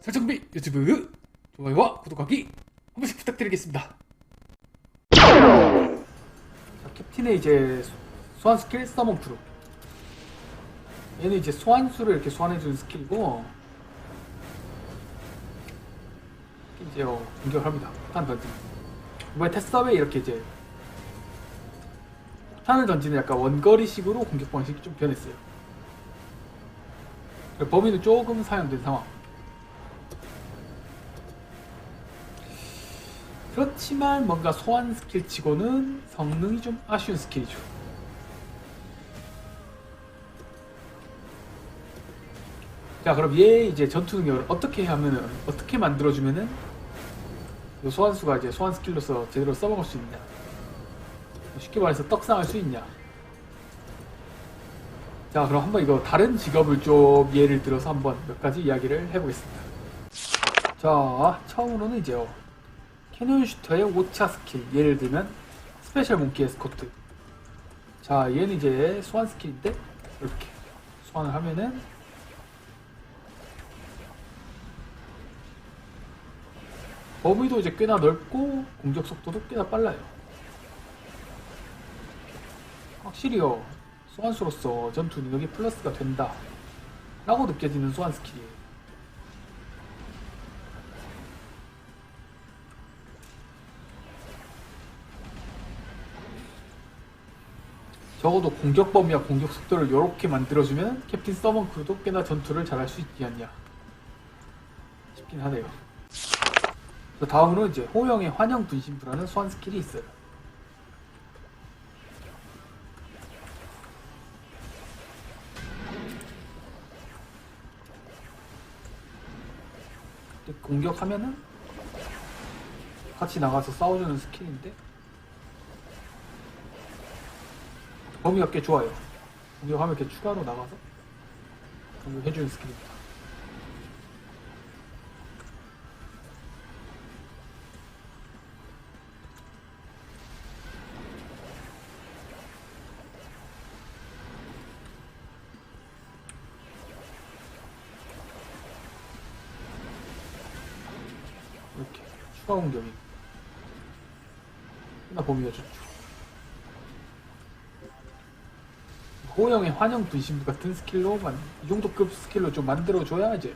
설정비 유튜브 좋아요와 구독하기 한 번씩 부탁드리겠습니다. 자, 캡틴의 이제 소환 스킬 서먼 프로. 얘는 이제 소환수를 이렇게 소환해주는 스킬이고 이제 어, 공격합니다. 폭탄 던지는. 이번에 테스업에 이렇게 이제 폭탄을 던지는 약간 원거리식으로 공격 방식이 좀 변했어요. 범위는 조금 사용된 상황. 그렇지만 뭔가 소환 스킬 치고는 성능이 좀 아쉬운 스킬이죠. 자, 그럼 얘 이제 전투 능력을 어떻게 하면은 어떻게 만들어주면은 이 소환수가 이제 소환 스킬로서 제대로 써먹을 수 있냐? 쉽게 말해서 떡상할 수 있냐? 자, 그럼 한번 이거 다른 직업을 좀 예를 들어서 한번 몇 가지 이야기를 해보겠습니다. 자, 처음으로는 이제 요. 캐논 슈터의 5차 스킬. 예를 들면, 스페셜 몽키 에스코트. 자, 얘는 이제 소환 스킬인데, 이렇게 소환을 하면은, 범위도 이제 꽤나 넓고, 공격 속도도 꽤나 빨라요. 확실히요, 소환수로서 전투 능력이 플러스가 된다. 라고 느껴지는 소환 스킬이에요. 적어도 공격 범위와 공격 속도를 이렇게 만들어주면 캡틴 서먼크도 꽤나 전투를 잘할 수 있지 않냐 싶긴 하네요. 그 다음으로 이제 호영의 환영 분신부라는 소환 스킬이 있어요. 공격하면은 같이 나가서 싸워주는 스킬인데 범위가 꽤 좋아요. 공격하면 이렇게 추가로 나가서 공격해주는 스킬입니다. 이렇게 추가 공격이 하나 범위가 좋죠. 호영의 환영 분신부 같은 스킬로 만, 이 정도 급 스킬로 좀 만들어줘야 이제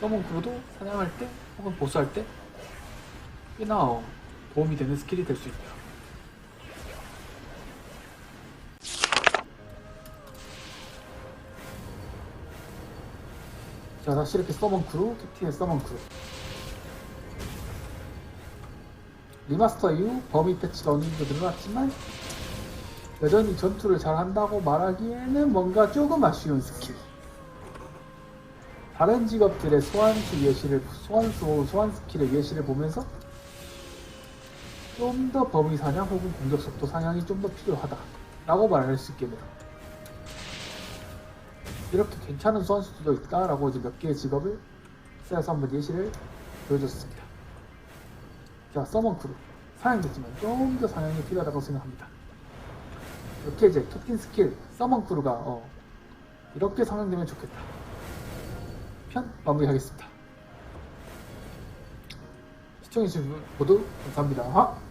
서먼크로도 사냥할 때 혹은 보스할 때 꽤나 어, 도움이 되는 스킬이 될 수 있다. 자 다시 이렇게 서먼크루 캡틴의 서먼크루 리마스터 이후 범위 어느 정도 늘어났지만 여전히 전투를 잘 한다고 말하기에는 뭔가 조금 아쉬운 스킬. 다른 직업들의 소환수 예시를, 소환수, 소환 스킬의 예시를 보면서 좀 더 범위 사냥 혹은 공격 속도 사냥이 좀 더 필요하다. 라고 말할 수 있겠네요. 이렇게 괜찮은 소환수도 있다라고 이제 몇 개의 직업을 쓰여서 한번 예시를 보여줬습니다. 자, 서먼 크루. 사양됐지만 좀 더 사냥이 필요하다고 생각합니다. 이렇게 이제 캡틴 스킬 서먼 크루가 어, 이렇게 상향되면 좋겠다. 편 마무리하겠습니다. 시청해주신 분 모두 감사합니다.